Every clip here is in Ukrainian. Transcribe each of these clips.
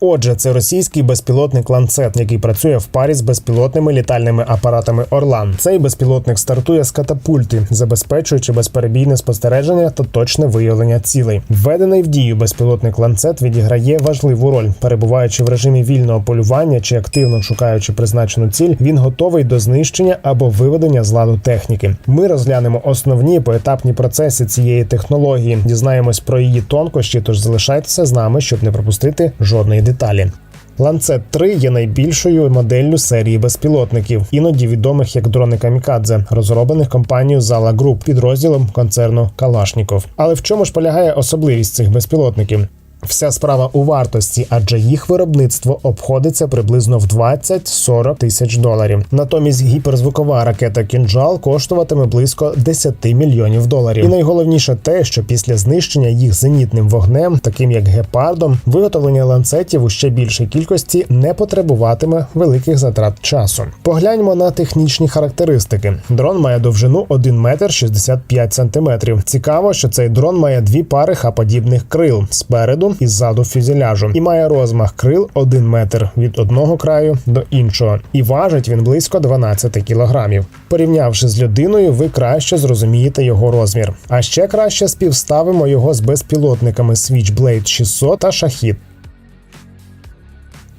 Отже, це російський безпілотник ланцет, який працює в парі з безпілотними літальними апаратами Орлан. Цей безпілотник стартує з катапульти, забезпечуючи безперебійне спостереження та точне виявлення цілей. Введений в дію безпілотник ланцет відіграє важливу роль, перебуваючи в режимі вільного полювання чи активно шукаючи призначену ціль, він готовий до знищення або виведення з ладу техніки. Ми розглянемо основні поетапні процеси цієї технології, дізнаємось про її тонкощі. Тож залишайтеся з нами, щоб не пропустити жодної деталі. Ланцет 3 є найбільшою моделлю серії безпілотників, іноді відомих як дрони Камікадзе, розроблених компанією Zala Group, підрозділом концерну Калашніков. Але в чому ж полягає особливість цих безпілотників? Вся справа у вартості, адже їх виробництво обходиться приблизно в 20-40 тисяч доларів. Натомість гіперзвукова ракета Кінжал коштуватиме близько 10 мільйонів доларів. І найголовніше те, що після знищення їх зенітним вогнем, таким як гепардом, виготовлення ланцетів у ще більшій кількості не потребуватиме великих затрат часу. Погляньмо на технічні характеристики. Дрон має довжину 1 метр 65 сантиметрів. Цікаво, що цей дрон має дві пари хаподібних крил спереду і ззаду фюзеляжу, і має розмах крил 1 метр від одного краю до іншого. І важить він близько 12 кілограмів. Порівнявши з людиною, ви краще зрозумієте його розмір. А ще краще співставимо його з безпілотниками Switchblade 600 та Шахід.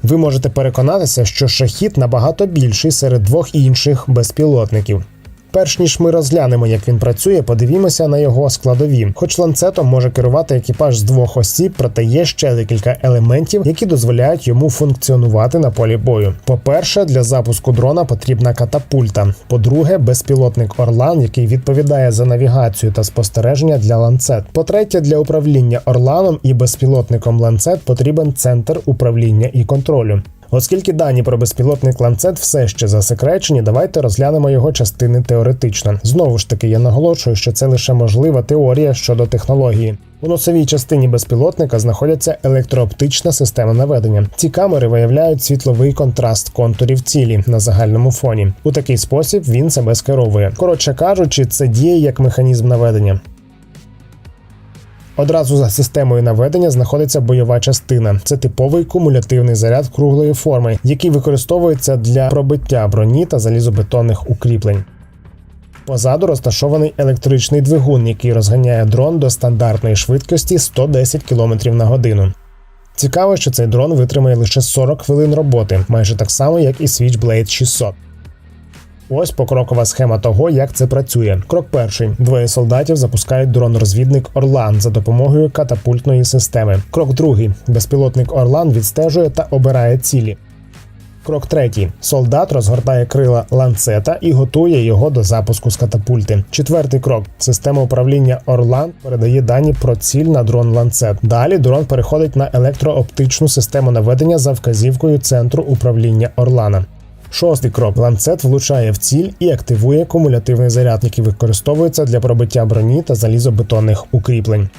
Ви можете переконатися, що шахід набагато більший серед двох інших безпілотників. Перш ніж ми розглянемо, як він працює, подивімося на його складові. Хоч ланцетом може керувати екіпаж з двох осіб, проте є ще декілька елементів, які дозволяють йому функціонувати на полі бою. По-перше, для запуску дрона потрібна катапульта. По-друге, безпілотник Орлан, який відповідає за навігацію та спостереження для ланцет. По-третє, для управління Орланом і безпілотником ланцет потрібен центр управління і контролю. Оскільки дані про безпілотник ланцет все ще засекречені, давайте розглянемо його частини теоретично. Знову ж таки, я наголошую, що це лише можлива теорія щодо технології. У носовій частині безпілотника знаходиться електрооптична система наведення. Ці камери виявляють світловий контраст контурів цілі на загальному фоні. У такий спосіб він себе скеровує. Коротше кажучи, це діє як механізм наведення. Одразу за системою наведення знаходиться бойова частина. Це типовий кумулятивний заряд круглої форми, який використовується для пробиття броні та залізобетонних укріплень. Позаду розташований електричний двигун, який розганяє дрон до стандартної швидкості 110 км на годину. Цікаво, що цей дрон витримає лише 40 хвилин роботи, майже так само, як і Switchblade 600. Ось покрокова схема того, як це працює. Крок перший: двоє солдатів запускають дрон-розвідник Орлан за допомогою катапультної системи. Крок другий: безпілотник Орлан відстежує та обирає цілі. Крок третій: солдат розгортає крила ланцета і готує його до запуску з катапульти. Четвертий крок: система управління Орлан передає дані про ціль на дрон ланцет. Далі дрон переходить на електрооптичну систему наведення за вказівкою центру управління Орлана. Шостий крок. Ланцет влучає в ціль і активує кумулятивний заряд, який використовується для пробиття броні та залізобетонних укріплень.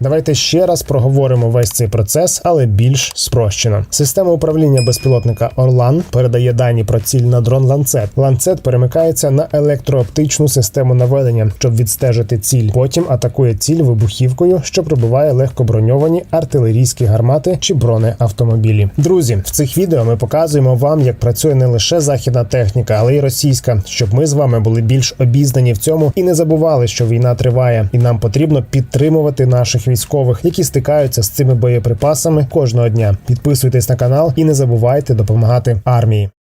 Давайте ще раз проговоримо весь цей процес, але більш спрощено. Система управління безпілотника Орлан передає дані про ціль на дрон ланцет. Ланцет перемикається на електрооптичну систему наведення, щоб відстежити ціль. Потім атакує ціль вибухівкою, що пробиває легкоброньовані артилерійські гармати чи бронеавтомобілі. Друзі, в цих відео ми показуємо вам, як працює не лише західна техніка, але й російська, щоб ми з вами були більш обізнані в цьому і не забували, що війна триває, і нам потрібно підтримувати військових, які стикаються з цими боєприпасами кожного дня. Підписуйтесь на канал і не забувайте допомагати армії.